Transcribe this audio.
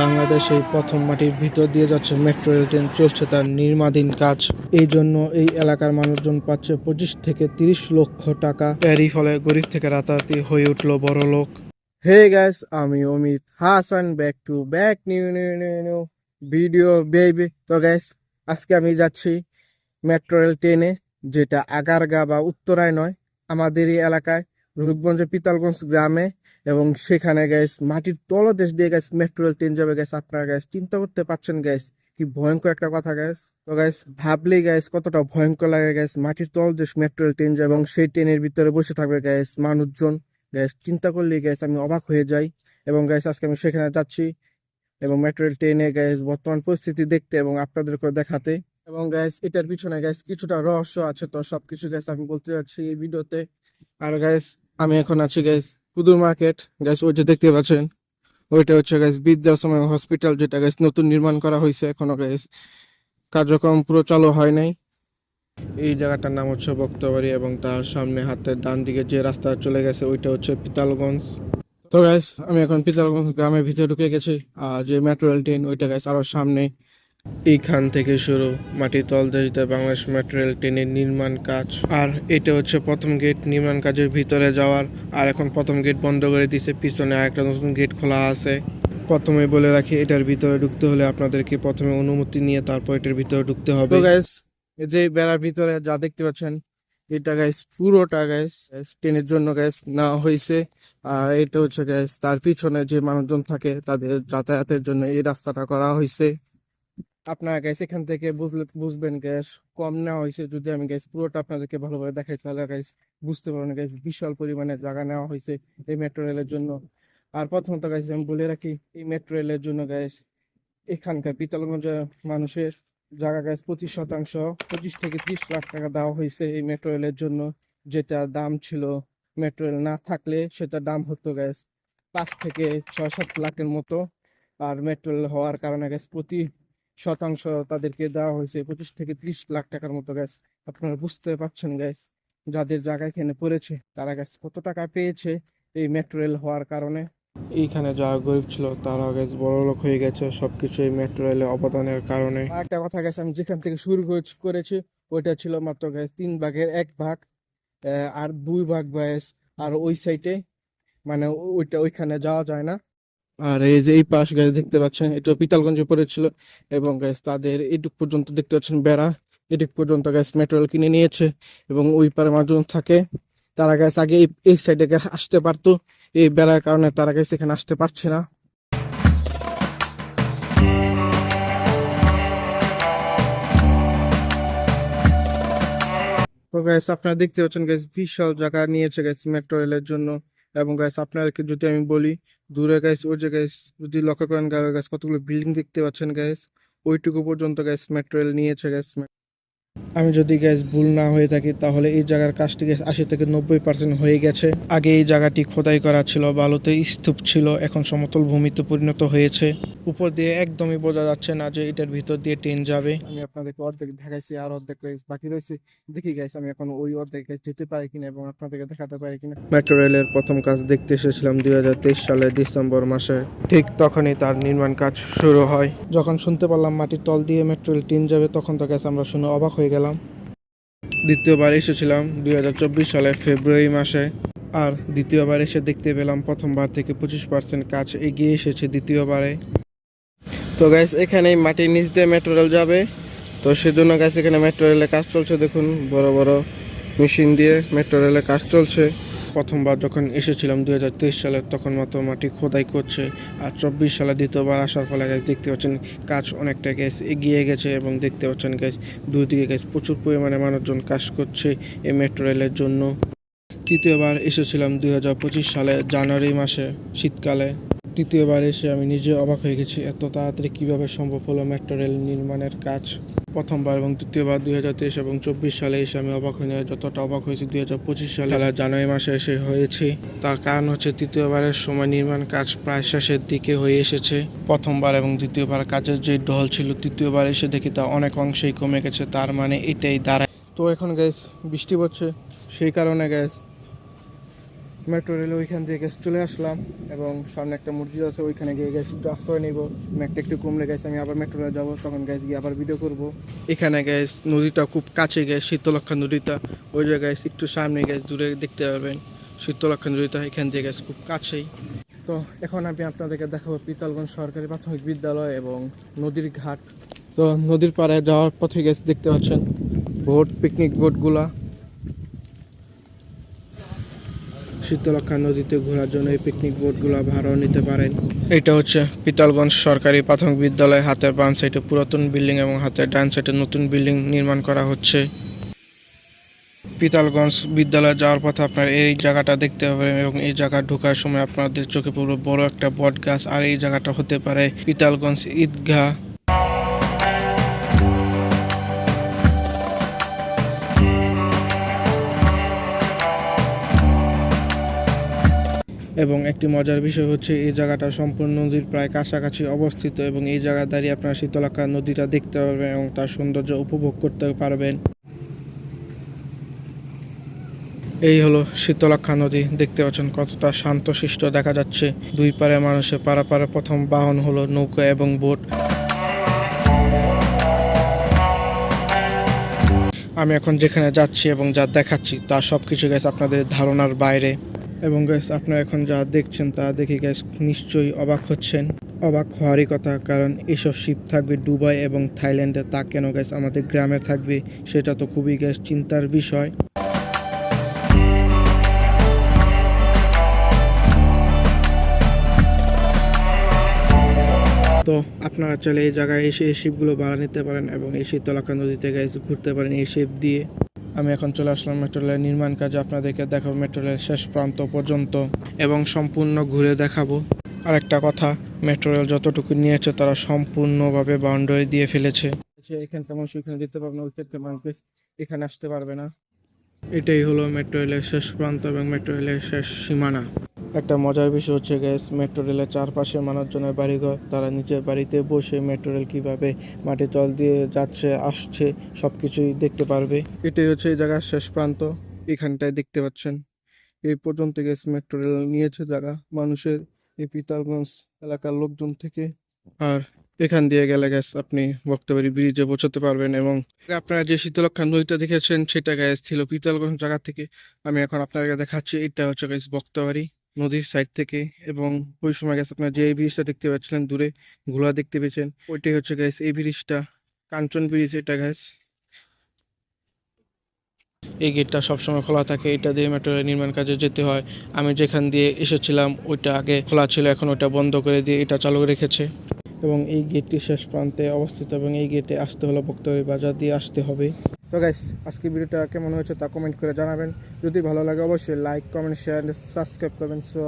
বাংলাদেশে প্রথম মাটির ভিতর দিয়ে যাচ্ছে মেট্রো রেল ট্রেন চলছে তার নির্মাণাধীন কাজ। এই জন্য এই এলাকার মানুষজন পাচ্ছে পঁচিশ থেকে তিরিশ লক্ষ টাকা। এরই ফলে গরিব থেকে রাতারাতি হয়ে উঠল বড় লোক। হে গ্যাস আমি Amit Hasan back to back new new new new video baby তো গ্যাস আজকে আমি যাচ্ছি মেট্রো রেল ট্রেনে যেটা আগারগা বা উত্তরায় নয় আমাদের এই এলাকায় রূপগঞ্জের পিতালগঞ্জ গ্রামে। এবং সেখানে গ্যাস মাটির তলদেশ দিয়ে গ্যাস মেট্রো রেল ট্রেন যাবে গ্যাস আপনারা গ্যাস চিন্তা করতে পারছেন গ্যাস কি ভয়ঙ্কর একটা কথা গ্যাস তো গ্যাস ভাবলেই গ্যাস কতটা ভয়ঙ্কর লাগে গ্যাস মাটির তলদেশ মেট্রো রেল ট্রেন যাবে এবং সেই ট্রেনের ভিতরে বসে থাকবে গ্যাস মানুষজন। গ্যাস চিন্তা করলেই গ্যাস আমি অবাক হয়ে যাই এবং গ্যাস আজকে আমি সেখানে যাচ্ছি এবং মেট্রো রেল ট্রেনে গ্যাস বর্তমান পরিস্থিতি দেখতে এবং আপনাদেরকে দেখাতে। এবং গ্যাস এটার পিছনে গ্যাস কিছুটা রহস্য আছে, তো সবকিছু গ্যাস আমি বলতে যাচ্ছি এই ভিডিওতে। আর গ্যাস আমি এখন আছি গ্যাস পুদুর মার্কেট। গ্যাস ওই যে দেখতে পাচ্ছেন, ওইটা হচ্ছে গ্যাস বৃদ্ধাশ্রম হসপিটাল যেটা গ্যাস নতুন নির্মাণ করা হয়েছে এখনও গ্যাস কার্যক্রম পুরো চালু হয় নাই। এই জায়গাটার নাম হচ্ছে বক্তবাড়ি এবং তার সামনে হাতের ডান দিকে যে রাস্তা চলে গেছে, ওইটা হচ্ছে পিতালগঞ্জ। তো গ্যাস আমি এখন পিতালগঞ্জ গ্রামের ভিতরে ঢুকে গেছি, আর যে মেট্রো রেল ট্রেন ওইটা গ্যাস আরও সামনে। এইখান থেকে শুরু। মাটির তল দেশে বাংলাদেশ মেট্রো রেল ট্রেনের নির্মাণ কাজ। আর এটা হচ্ছে প্রথম গেট নির্মাণ কাজের ভিতরে যাওয়ার। আর এখন প্রথম গেট বন্ধ করে দিছে, পিছনে আরেকটা নতুন গেট খোলা আছে। প্রথমে বলে রাখি, এটার ভিতরে ঢুকতে হলে আপনাদেরকে প্রথমে অনুমতি নিয়ে তারপর এটার ভিতরে ঢুকতে হবে। গাইস যে বেড়ার ভিতরে যা দেখতে পাচ্ছেন, এটা গাইস পুরোটা গাইস ট্রেনের জন্য গ্যাস না হয়েছে। আর এটা হচ্ছে গ্যাস তার পিছনে যে মানুষজন থাকে, তাদের যাতায়াতের জন্য এই রাস্তাটা করা হয়েছে। আপনারা গ্যাস এখান থেকে বুঝলে, বুঝবেন গ্যাস কম নেওয়া হয়েছে যদি আমি গ্যাস পুরোটা আপনাদেরকে ভালোভাবে দেখাই, তাহলে গ্যাস বুঝতে পারবেন গ্যাস বিশাল পরিমাণে জায়গা নেওয়া হয়েছে এই মেট্রো রেলের জন্য। আর প্রথমত গ্যাস আমি বলে রাখি, এই মেট্রো রেলের জন্য গ্যাস এখানকার পিতালগঞ্জের মানুষের জায়গা গ্যাস পঁচিশ শতাংশ, পঁচিশ থেকে ত্রিশ লাখ টাকা দেওয়া হয়েছে এই মেট্রো রেলের জন্য। যেটা দাম ছিল মেট্রো রেল না থাকলে সেটা দাম হতো গ্যাস পাঁচ থেকে ছয়, সাত লাখের মতো। আর মেট্রো রেল হওয়ার কারণে গ্যাস প্রতি শতাংশ তাদেরকে দেওয়া হয়েছে। পঁচিশ থেকে ত্রিশ লাখ টাকার মতো গ্যাস। আপনারা বুঝতে পারছেন গ্যাস যাদের জায়গা এখানে পড়েছে তারা গ্যাস কত টাকা পেয়েছে এই মেট্রো রেল হওয়ার কারণে? এইখানে যারা গরিব ছিল তারা গ্যাস বড় লোক হয়ে গেছে সবকিছু এই মেট্রো রেলে অবদানের কারণে। একটা কথা গেছে আমি যেখান থেকে শুরু করে- করেছি ওইটা ছিল মাত্র গ্যাস তিন ভাগের এক ভাগ আর দুই ভাগ গ্যাস আর ওই সাইডে মানে ওইটা ওইখানে যাওয়া যায় না। আর এই যে এই পাশ গ্যাস দেখতে পাচ্ছেন, এটা পিতালগঞ্জে পড়েছিল এবং গ্যাস তাদের এটুক পর্যন্ত দেখতে পাচ্ছেন বেড়া এটুক পর্যন্ত গ্যাস মেটেরিয়াল কিনে নিয়েছে এবং ওই পারে মানুষজন থাকে। তারা গ্যাস আগে এই- সাইডে আসতে পারতো, এই বেড়ার কারণে তারা গ্যাস এখানে আসতে পারছে না। গ্যাস আপনারা দেখতে পাচ্ছেন গ্যাস বিশাল জায়গা নিয়েছে গ্যাস মেট্রো রেলের জন্য। এবং গ্যাস আপনাদেরকে যদি আমি বলি দূরে গাইস ওই যে গাইস যদি লক্ষ্য করেন গাইস কতগুলো বিল্ডিং দেখতে পাচ্ছেন গাইস ওইটুকু পর্যন্ত গাইস মেট্রো নিয়েছে গ্যাস আমি যদি গ্যাস ভুল না হয়ে থাকি তাহলে এই জায়গার কাজটি গ্যাস আশি থেকে নব্বই পার্সেন্ট হয়ে গেছে। আগে এই জায়গাটি খোদাই করা ছিল বালুতে স্তূপ ছিল এখন সমতল ভূমিতে পরিণত হয়েছে। উপর দিয়ে একদমই বোঝা যাচ্ছে না যে এটার ভিতর দিয়ে ট্রেন যাবে। আমি আপনাদেরকে অর্ধেক দেখাইছি আর অর্ধেক বাকি রয়েছে। দেখি গাইস আমি এখন ওই অর্ধেক যেতে পারি কিনা এবং আপনাদেরকে দেখাতে পারি কিনা। মেট্রো রেলের প্রথম কাজ দেখতে এসেছিলাম দুই হাজার তেইশ সালের ডিসেম্বর মাসে। ঠিক তখনই তার নির্মাণ কাজ শুরু হয়। যখন শুনতে পারলাম মাটির তল দিয়ে মেট্রো রেল ট্রেন যাবে তখন তো গ্যাস আমরা শুনে অবাক হয়ে গেলাম। দ্বিতীয়বার এসেছিলাম দুই হাজার চব্বিশ সালে ফেব্রুয়ারি মাসে। আর দ্বিতীয়বার এসে দেখতে পেলাম প্রথমবার থেকে পঁচিশ পার্সেন্ট কাজ এগিয়ে এসেছে দ্বিতীয়বারে। তো গ্যাস এখানে মাটির নিচ দিয়ে মেট্রো রেল যাবে। তো সেজন্য গ্যাস এখানে মেট্রো রেলের কাজ চলছে। দেখুন, বড় বড় মেশিন দিয়ে মেট্রো রেলের কাজ চলছে। প্রথমবার যখন এসেছিলাম দু হাজার তেইশ সালে, তখন মাত্র মাটি খোদাই করছে আর চব্বিশ সালে দ্বিতীয়বার আসার ফলে গ্যাস দেখতে পাচ্ছেন কাজ অনেকটা গ্যাস এগিয়ে গেছে এবং দেখতে পাচ্ছেন গ্যাস দুদিকে গ্যাস প্রচুর পরিমাণে মানুষজন কাজ করছে এই মেট্রো রেলের জন্য। তৃতীয়বার এসেছিলাম দুই হাজার পঁচিশ সালে জানুয়ারি মাসে, শীতকালে। তৃতীয়বার এসে আমি নিজে অবাক হয়ে গেছি, এত তাড়াতাড়ি কীভাবে সম্ভব হলো মেট্রো রেল নির্মাণের কাজ? প্রথমবার এবং তৃতীয়বার দুই হাজার তেইশ এবং চব্বিশ সালে এসে আমি অবাক হইনি যতটা অবাক হয়েছি দুই হাজার পঁচিশ সালে। জানুয়ারি মাসে এসে হয়েছে। তার কারণ হচ্ছে তৃতীয়বারের সময় নির্মাণ কাজ প্রায় শেষের দিকে হয়ে এসেছে। প্রথমবার এবং দ্বিতীয়বার কাজের যে ঢল ছিল, তৃতীয়বার এসে দেখি তা অনেক অংশেই কমে গেছে, তার মানে এটাই দাঁড়ায়। তো এখন গ্যাস বৃষ্টি পড়ছে, সেই কারণে গ্যাস মেট্রো রেলে ওইখান দিয়ে গেছে চলে আসলাম এবং সামনে একটা মসজিদ আছে ওইখানে গিয়ে গেছে একটু আশ্রয় নিব। ম্যাকটা একটু কমলে গেছে আমি আবার মেট্রো রেলে যাব তখন গ্যাস গিয়ে আবার ভিডিও করব। এখানে গ্যাস নদীটা খুব কাছে গ্যাস শীতলক্ষা নদীটা। ওই জায়গায় একটু সামনে গ্যাস দূরে দেখতে পাবেন শীতলক্ষা নদীটা এখান দিয়ে গ্যাস খুব কাছেই। তো এখন আমি আপনাদেরকে দেখাবো পিতালগঞ্জ সরকারি প্রাথমিক বিদ্যালয় এবং নদীর ঘাট। তো নদীর পাড়ে যাওয়ার পথে গেছে দেখতে পাচ্ছেন বোট পিকনিক বোটগুলা। শীতলক্ষা নদীতে ঘোরার জন্য এই পিকনিক বোটগুলো ভাড়াও নিতে পারেন। এটা হচ্ছে পিতালগঞ্জ সরকারি প্রাথমিক বিদ্যালয়, হাতের বাম সাইডে পুরাতন বিল্ডিং এবং হাতের ডান সাইডে নতুন বিল্ডিং নির্মাণ করা হচ্ছে। পিতালগঞ্জ বিদ্যালয়ে যাওয়ার পথে আপনার এই জায়গাটা দেখতে পাবেন এবং এই জায়গা ঢোকার সময় আপনাদের চোখে পড়বে বড় একটা বট গাছ আর এই জায়গাটা হতে পারে পিতালগঞ্জ ঈদগাহ। এবং একটি মজার বিষয় হচ্ছে এই জায়গাটা সম্পূর্ণ নদীর প্রায় কাছাকাছি অবস্থিত এবং এই জায়গা দাঁড়িয়ে আপনারা শীতলাক্ষা নদীটা দেখতে পারবেন এবং তার সৌন্দর্য উপভোগ করতে পারবেন। এই হলো শীতলাক্ষা নদী, দেখতে পাচ্ছেন কতটা শান্তশিষ্ট দেখা যাচ্ছে। দুই পারে মানুষের পারাপারে প্রথম বাহন হলো নৌকা এবং বোট। আমি এখন যেখানে যাচ্ছি এবং যা দেখাচ্ছি তা সব কিছু গেছে আপনাদের ধারণার বাইরে। এবং গ্যাস আপনারা এখন যা দেখছেন তা দেখে গ্যাস নিশ্চয়ই অবাক হচ্ছেন। অবাক হওয়ারই কথা, কারণ এসব শিপ থাকবে দুবাই এবং থাইল্যান্ডে, তা কেন গ্যাস আমাদের গ্রামে থাকবে, সেটা তো খুবই গ্যাস চিন্তার বিষয়। তো আপনারা চাইলে এই জায়গায় এসে এই শিপগুলো ভাড়া নিতে পারেন এবং এই শীতলাক্ষা নদীতে গ্যাস ঘুরতে পারেন এই শিপ দিয়ে। আমি এখন চলে আসলাম মেট্রো রেলের নির্মাণ কাজে আপনাদেরকে দেখাবো মেট্রো রেলের শেষ প্রান্ত পর্যন্ত এবং সম্পূর্ণ ঘুরে দেখাবো। আর একটা কথা মেট্রো রেল যতটুকু নিয়েছে তারা সম্পূর্ণভাবে বাউন্ডারি দিয়ে ফেলেছে। এখানকার মানুষ এখানে যেতে পারবে না ওইখানকার মানুষ এখানে আসতে পারবে না। এটাই হলো মেট্রো রেলের শেষ প্রান্ত এবং মেট্রো রেলের শেষ সীমানা। একটা মজার বিষয় হচ্ছে গ্যাস মেট্রো রেলের চারপাশে মানুষজনের বাড়িঘর, তারা নিজের বাড়িতে বসে মেট্রো রেল কীভাবে মাটির তল দিয়ে যাচ্ছে, আসছে সব কিছুই দেখতে পারবে। এটাই হচ্ছে এই জায়গার শেষ প্রান্ত, এখানটায় দেখতে পাচ্ছেন। এই পর্যন্ত গ্যাস মেট্রো রেল নিয়েছে জায়গা, মানুষের এই পিতালগঞ্জ এলাকার লোকজন থেকে। আর এখান দিয়ে গেলে গ্যাস আপনি বক্তবাড়ি ব্রিজে পৌঁছতে পারবেন এবং আপনারা যে শীতলক্ষা নদীটা দেখেছেন, সেটা গ্যাস ছিল পিতালগঞ্জ জায়গা থেকে। আমি এখন আপনাদেরকে দেখাচ্ছি, এটা হচ্ছে গ্যাস বক্তবাড়ি নদীর সাইড থেকে এবং ওই সময় গেছে আপনার যে এই ব্রিজটা দেখতে পাচ্ছিলেন দূরে, ঘোলা দেখতে পেয়েছেন, ওইটাই হচ্ছে গ্যাস এই ব্রিজটা কাঞ্চন ব্রিজ এটা গ্যাস এই গেটটা সবসময় খোলা থাকে, এটা দিয়ে মেট্রো নির্মাণ কাজে যেতে হয়। আমি যেখান দিয়ে এসেছিলাম, ওইটা আগে খোলা ছিল, এখন ওইটা বন্ধ করে দিয়ে এটা চালু রেখেছে। এবং এই গেটটি শেষ প্রান্তে অবস্থিত এবং এই গেটে আসতে হলে বক্তব্য বাজার দিয়ে আসতে হবে। তো গাইস আজকের ভিডিওটা কেমন হয়েছে তা কমেন্ট করে জানাবেন। যদি ভালো লাগে অবশ্যই লাইক কমেন্ট শেয়ার সাবস্ক্রাইব করবেন। সো